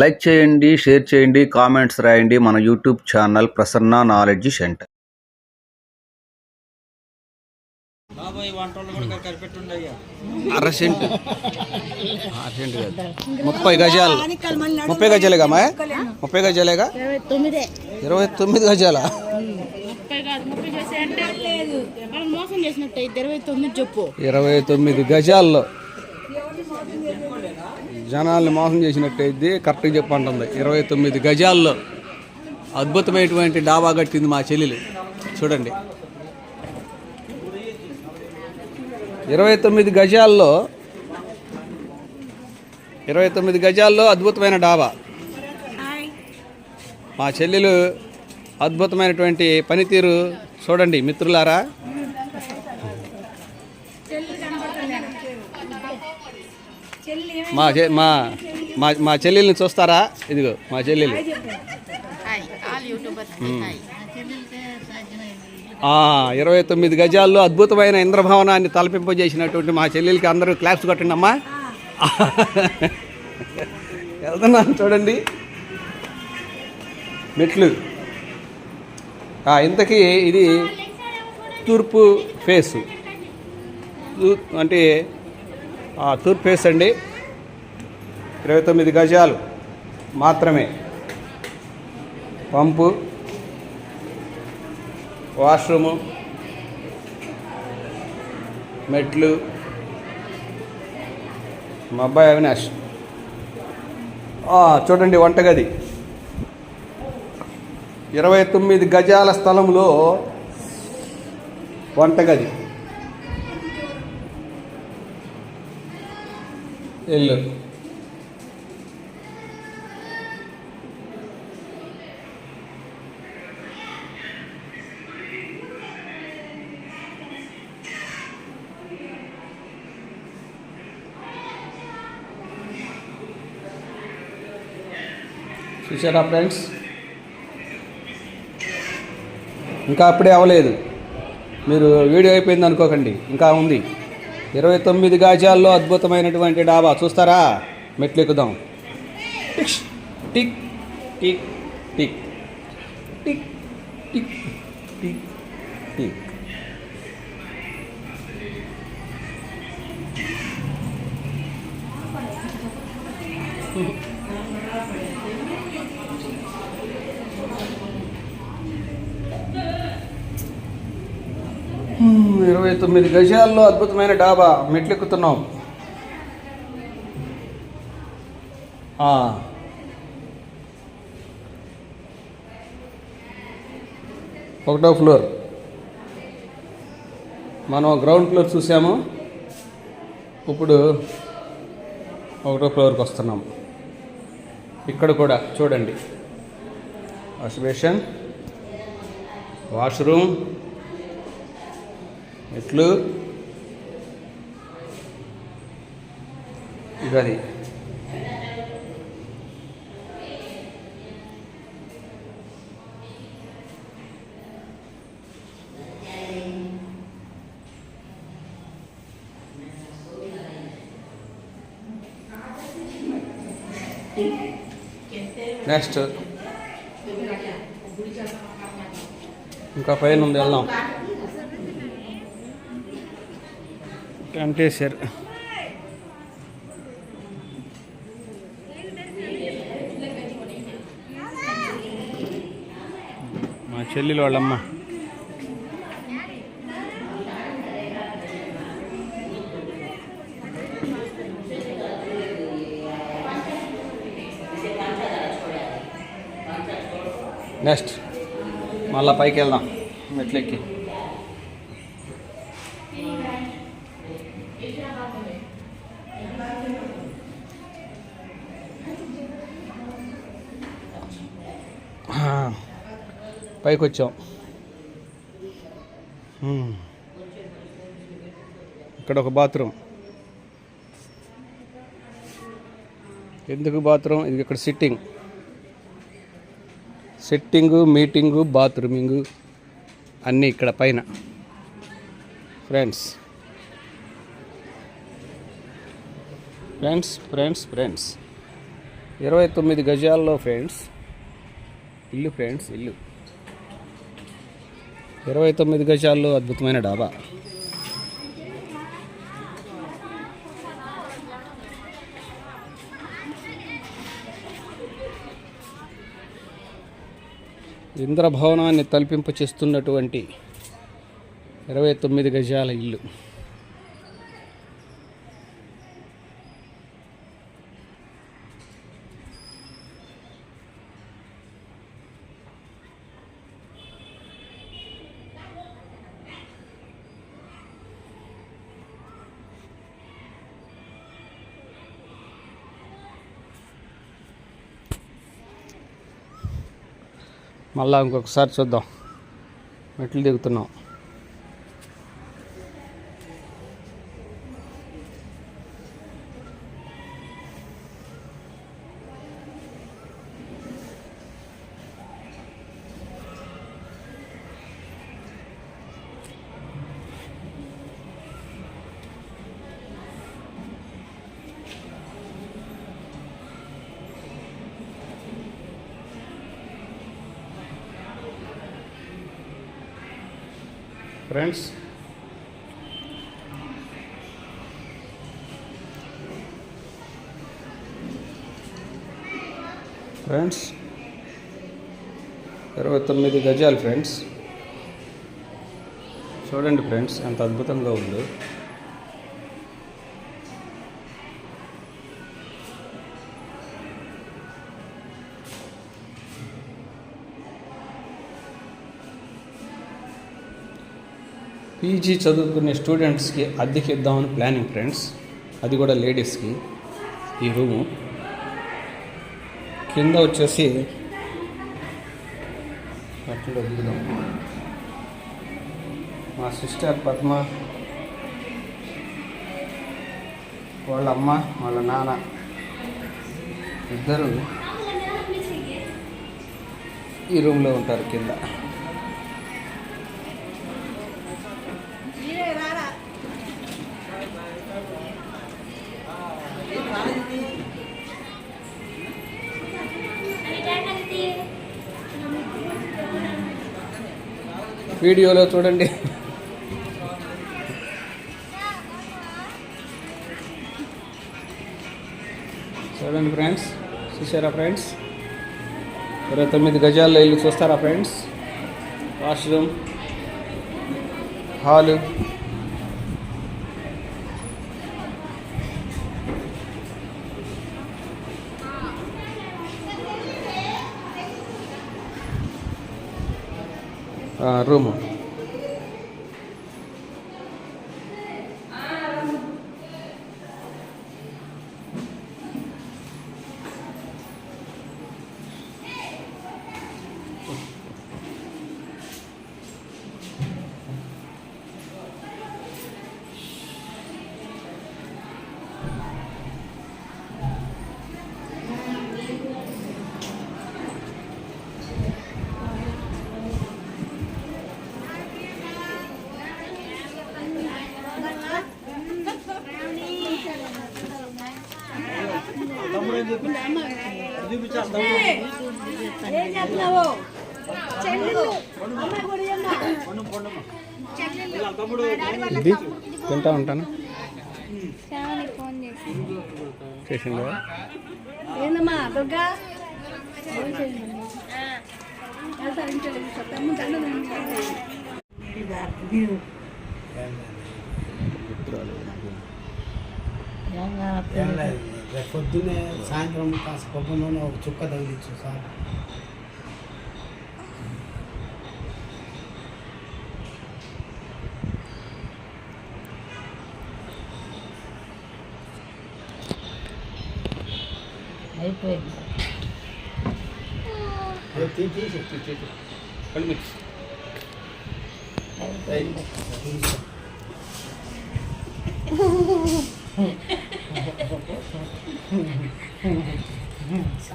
Like చేయండి share చేయండి comments రాయండి మన YouTube channel Prasanna knowledge centre. అరసెంట్ అరసెంట్ కాదు. ముప్పై గజాలు. ముప్పై గజాలేగా మా ముప్పై గజాలేగా? ఇరవై తొమ్మిదే. ఇరవై తొమ్మిది గజాల? ముప్పై కాదు ముప్పై చేసి అంటే లేదు మనం మోసం చేసినట్టు అయితే ఇరవై తొమ్మిది చెప్పు ఇరవై తొమ్మిది గజాల్లో జనాల్ని మోసం చేసినట్టయితే కరెక్ట్గా చెప్పంటుంది ఇరవై తొమ్మిది గజాల్లో అద్భుతమైనటువంటి డాబా కట్టింది మా చెల్లెలు. చూడండి. ఇరవై తొమ్మిది గజాల్లో ఇరవై తొమ్మిది గజాల్లో అద్భుతమైన డాబా. మా చెల్లెలు అద్భుతమైనటువంటి పనితీరు చూడండి మిత్రులారా. మా చె- మా మా మా చెల్లెల్ని చూస్తారా? ఇదిగో మా చెల్లెలు. ఇరవై తొమ్మిది గజాల్లో అద్భుతమైన ఇంద్రభవనాన్ని తలపింపజేసినటువంటి మా చెల్లెలకి అందరూ క్లాప్స్ కొట్టండి అమ్మా వెళ్తున్నాను చూడండి. మెట్లు. ఆ, ఇంతకీ ఇది తూర్పు ఫేసు. అంటే తూర్పు వేసండి అండి. ఇరవై తొమ్మిది గజాలు మాత్రమే. పంపు వాష్రూము మెట్లు మా అబ్బాయి అవినాష్ చూడండి వంటగది. ఇరవై తొమ్మిది గజాల స్థలంలో వంటగది. ఇల్లు చూసారా ఫ్రెండ్స్? ఇంకా అప్పుడే అవ్వలేదు మీరు వీడియో అయిపోయింది అనుకోకండి. ఇంకా ఉంది. ఇరవై తొమ్మిది గాజాల్లో అద్భుతమైనటువంటి డాబా. చూస్తారా? మెట్లు ఎక్కుదాం tick tick tick tick tick tick tick. you. ఇరవై తొమ్మిది గజాల్లో అద్భుతమైన డాబా మెట్లు ఎక్కుతున్నాం ఒకటో ఫ్లోర్. మనం గ్రౌండ్ ఫ్లోర్ చూసాము. ఇప్పుడు ఒకటో ఫ్లోర్కి వస్తున్నాం. ఇక్కడ కూడా చూడండి. వాష్ బేషన్ వాష్రూమ్ ఎట్లు? గది నెక్స్ట్ ఇంకా పైన ఉంది వెళ్దాం. వెంకటేశ్వర్. మా చెల్లెలు వాళ్ళమ్మ. నెక్స్ట్ మళ్ళా పైకి వెళ్దాం. మెట్లెక్కి. పైకి వచ్చాం ఇక్కడ ఒక బాత్రూమ్ ఎందుకు బాత్రూమ్ ఇది ఇక్కడ సిట్టింగ్. సిట్టింగు మీటింగు బాత్రూమింగు అన్నీ ఇక్కడ పైన. ఫ్రెండ్స్. Friends friends friends. ఇరవై తొమ్మిది గజాల్లో ఫ్రెండ్స్. ఇల్లు ఫ్రెండ్స్ ఇల్లు. ఇరవై తొమ్మిది గజాల్లో అద్భుతమైన డాబా. ఇంద్రభవనాన్ని తలపింప చేస్తున్నటువంటి ఇరవై తొమ్మిది గజాల ఇల్లు. మళ్ళా ఇంకొకసారి చూద్దాం. మెట్లు దిగుతున్నాం. ఫ్రెండ్స్. ఫ్రెండ్స్ ఇరవై తొమ్మిది గజాలు ఫ్రెండ్స్. చూడండి ఫ్రెండ్స్ ఎంత అద్భుతంగా ఉందో. పీజీ చదువుకునే స్టూడెంట్స్కి అద్దెకి ఇద్దామని ప్లానింగ్ ఫ్రెండ్స్. అది కూడా లేడీస్కి ఈ రూము. కింద వచ్చేసి అట్లా మా సిస్టర్ పద్మ వాళ్ళ అమ్మ వాళ్ళ నాన్న ఇద్దరు ఈ రూమ్లో ఉంటారు కింద. వీడియోలో చూడండి. చూడండి ఫ్రెండ్స్ చూసారా ఫ్రెండ్స్? ఇరవై తొమ్మిది గజాల్లో ఇల్లు చూస్తారా ఫ్రెండ్స్? Washroom hall. రూము ఇది తింటా ఉంటాను. ఫోన్ చేసి చేసిందా? ఏందమ్మా దుర్గా. ఏం రేపు పొద్దున్నే సాయంత్రం కాస్త కొబ్బరి నూనె ఒక చుక్క తగిలించు సార్. అయిపోయింది. そう。